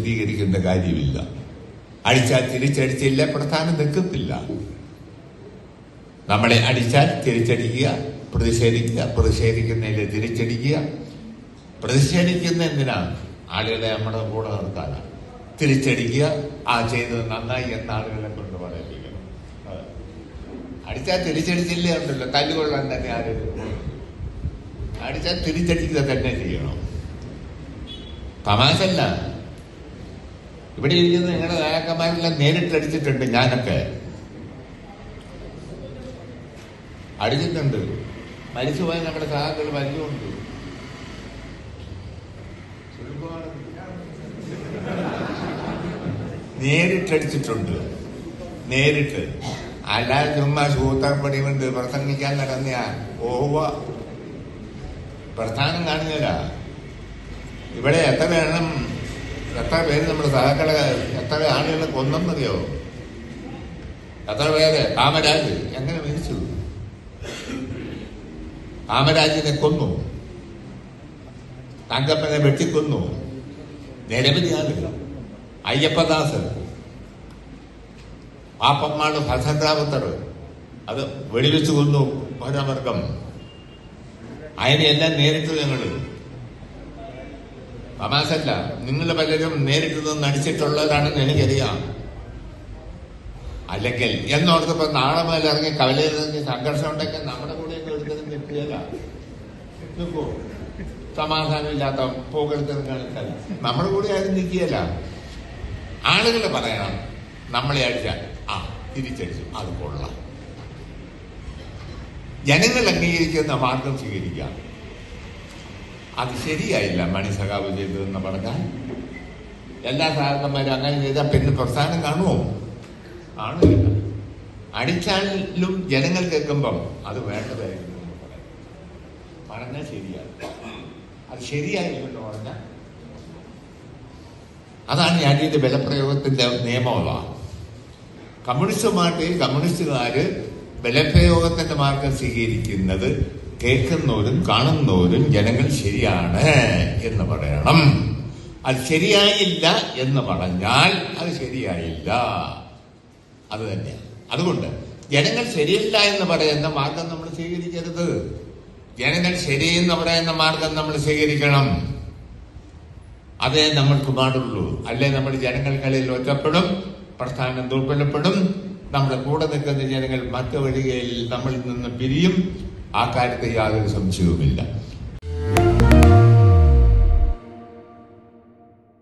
വിശദീകരിക്കേണ്ട കാര്യമില്ല. അടിച്ചാൽ തിരിച്ചടിച്ചില്ല പ്രധാനം നിൽക്കത്തില്ല. നമ്മളെ അടിച്ചാൽ തിരിച്ചടിക്കുക പ്രതിഷേധിക്കുക പ്രതിഷേധിക്കുന്നതിൽ തിരിച്ചടിക്കുക. പ്രതിഷേധിക്കുന്ന എന്തിനാണ് ആളുകളെ നമ്മുടെ കൂടെ നിർത്താനാണ് തിരിച്ചടിക്കുക ആ ചെയ്തത് നന്നായി എന്ന ആളുകളെ കൊണ്ട് പറയിപ്പിക്കണം. അടിച്ചാൽ തിരിച്ചടിച്ചില്ലേ ഉണ്ടല്ലോ തല്ലുകൊള്ളാൻ തന്നെ ആരും അടിച്ചാൽ തിരിച്ചടിക്കുക തന്നെ ചെയ്യണം. തമാശല്ല ഇവിടെ ഇരിക്കുന്ന നിങ്ങളുടെ നേതാക്കന്മാരെല്ലാം നേരിട്ടടിച്ചിട്ടുണ്ട് ഞാനൊക്കെ. അടിച്ചിട്ടുണ്ട്. മരിച്ചുപോയ നമ്മുടെ സഹാക്കൾ വലിയുണ്ട് നേരിട്ടടിച്ചിട്ടുണ്ട്. നേരിട്ട്. അല്ലാതെ ചുമ്മാ സൂത്രപ്പടി കൊണ്ട് പ്രസംഗിക്കാൻ നടന്ന ഓവ പ്രസ്ഥാനം കാണുന്നില്ല. ഇവിടെ എത്ര എണ്ണം എത്ര പേര് നമ്മുടെ സഹാക്കളെ എത്ര ആളുകളെ കൊന്നെന്നറിയോ എത്ര പേര്? കാമരാജ് എങ്ങനെ മരിച്ചു? കാമരാജിനെ കൊന്നു. തങ്കപ്പനെ വെട്ടിക്കൊന്നു. നിരവധി ആളുകൾ. അയ്യപ്പദാസ് പാപ്പമ്മാട് ഭസൻറാവുത്തർ അത് വെടിവെച്ച് കൊന്നു പൗരവർഗം അതിനെല്ലാം നേരിട്ടു ഞങ്ങൾ തമാശല്ല നിങ്ങൾ പലരും നേരിട്ട് നിന്ന് നടിച്ചിട്ടുള്ളവരാണെന്ന് എനിക്കറിയാം. അല്ലെങ്കിൽ എന്നോർത്തപ്പോ നാളെ മുതൽ ഇറങ്ങി കവലയിൽ ഇറങ്ങി സംഘർഷം ഉണ്ടെങ്കിൽ നമ്മുടെ കൂടെ എടുക്കുന്നത് നിൽക്കുകയല്ല. നിൽക്കൂ സമാധാനമില്ലാത്ത പോകെടുത്തത് നമ്മുടെ കൂടെ ആരും നിൽക്കുകയല്ല. ആളുകൾ പറയണം നമ്മളെ അടിച്ചാൽ. ആ തിരിച്ചടിച്ചു. അത് കൊള്ളാം. ജനങ്ങൾ അംഗീകരിക്കുന്ന മാർഗം സ്വീകരിക്കാം. അത് ശരിയായില്ല മണി സഖാവ് ചെയ്തതെന്ന് പറഞ്ഞാൽ. എല്ലാ സാധാരണമാരും അങ്ങനെ ചെയ്താൽ പിന്നെ പ്രസ്ഥാനം കാണുമോ? കാണില്ല അടിച്ചാലും ജനങ്ങൾ കേൾക്കുമ്പം അത് വേണ്ടതായിരുന്നു. പറഞ്ഞാൽ ശരിയാണ് അത് ശരിയായില്ലെന്ന് പറഞ്ഞാൽ അതാണ് ഞാൻ ഇത് ബലപ്രയോഗത്തിന്റെ നിയമമുള്ള കമ്മ്യൂണിസ്റ്റ് പാർട്ടി കമ്മ്യൂണിസ്റ്റുകാര് ബലപ്രയോഗത്തിന്റെ മാർഗം സ്വീകരിക്കുന്നത് കേൾക്കുന്നവരും കാണുന്നവരും ജനങ്ങൾ ശരിയാണ് എന്ന് പറയണം. അത് ശരിയായില്ല എന്ന് പറഞ്ഞാൽ അത് ശരിയായില്ല. അത് തന്നെയാണ്. അതുകൊണ്ട് ജനങ്ങൾ ശരിയല്ല എന്ന് പറയുന്ന മാർഗം നമ്മൾ സ്വീകരിക്കരുത്. ജനങ്ങൾ ശരിയെന്ന് പറയുന്ന മാർഗം നമ്മൾ സ്വീകരിക്കണം. അതേ നമ്മൾക്ക് പാടുള്ളൂ. അല്ലെ നമ്മൾ ജനങ്ങൾക്കിടയിൽ ഒറ്റപ്പെടും പ്രസ്ഥാനം ദുർബലപ്പെടും നമ്മുടെ കൂടെ നിൽക്കുന്ന ജനങ്ങൾ മറ്റു വഴികളിൽ നമ്മളിൽ നിന്ന് പിരിയും. ആ കാര്യത്തിൽ യാതൊരു സംശയവുമില്ല.